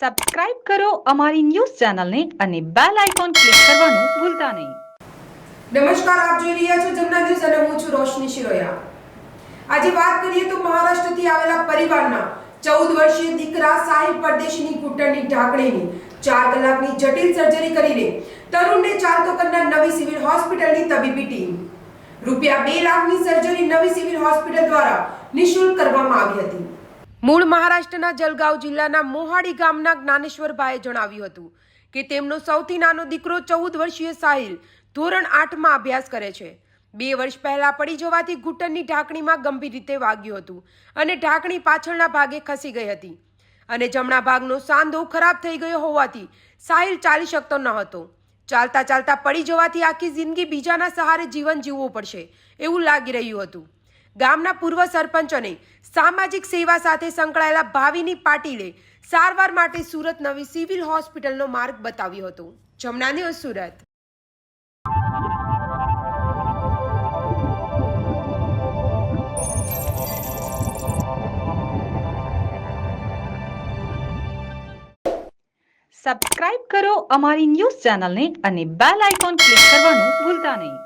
Subscribe કરો અમારી news ચેનલને અને બેલ આઇકોન ક્લિક કરવાનું ભૂલતા નહીં. નમસ્કાર, આપ જોઈ રહ્યા છો જમના ન્યૂઝ અને હું છું રોશની શિરોયા. આજે વાત કરીએ તો મહારાષ્ટ્રથી આવેલા પરિવારના ચૌદ વર્ષીય દીકરા સાહેબ પરદેશીની ઘૂંટણની ઢાંકણીની ચાર કલાકની જટિલ સર્જરી કરીને તરુણને ચાલતો કરનાર નવી સિવિલ હોસ્પિટલની તબીબી ટીમ. રૂપિયા બે લાખની સર્જરી નવી સિવિલ હોસ્પિટલ દ્વારા નિઃશુલ્ક કરવામાં આવી હતી. મૂળ મહારાષ્ટ્રના જલગાંવ જિલ્લાના મોહાડી ગામના જ્ઞાનેશ્વરભાઈએ જણાવ્યું હતું કે તેમનો સૌથી નાનો દીકરો ચૌદ વર્ષીય સાહિલ ધોરણ આઠમાં અભ્યાસ કરે છે. બે વર્ષ પહેલા પડી જવાથી ઘૂંટણની ઢાંકણીમાં ગંભીર રીતે વાગ્યું હતું અને ઢાંકણી પાછળના ભાગે ખસી ગઈ હતી અને જમણા ભાગનો સાંધો ખરાબ થઈ ગયો હોવાથી સાહિલ ચાલી શકતો ન હતો. ચાલતા ચાલતા પડી જવાથી આખી જિંદગી બીજાના સહારે જીવન જીવવું પડશે એવું લાગી રહ્યું હતું. ગામના પૂર્વ સરપંચોને સામાજિક સેવા સાથે સંકળાયેલા ભાવિની પાટીલે સારવાર માટે સુરત નવી સિવિલ હોસ્પિટલનો માર્ગ બતાવ્યો હતો. જમના ન્યૂઝ સુરત. સબસ્ક્રાઇબ કરો અમારી ન્યૂઝ ચેનલને અને બેલ આઇકોન ક્લિક કરવાનું ભૂલતા નહીં.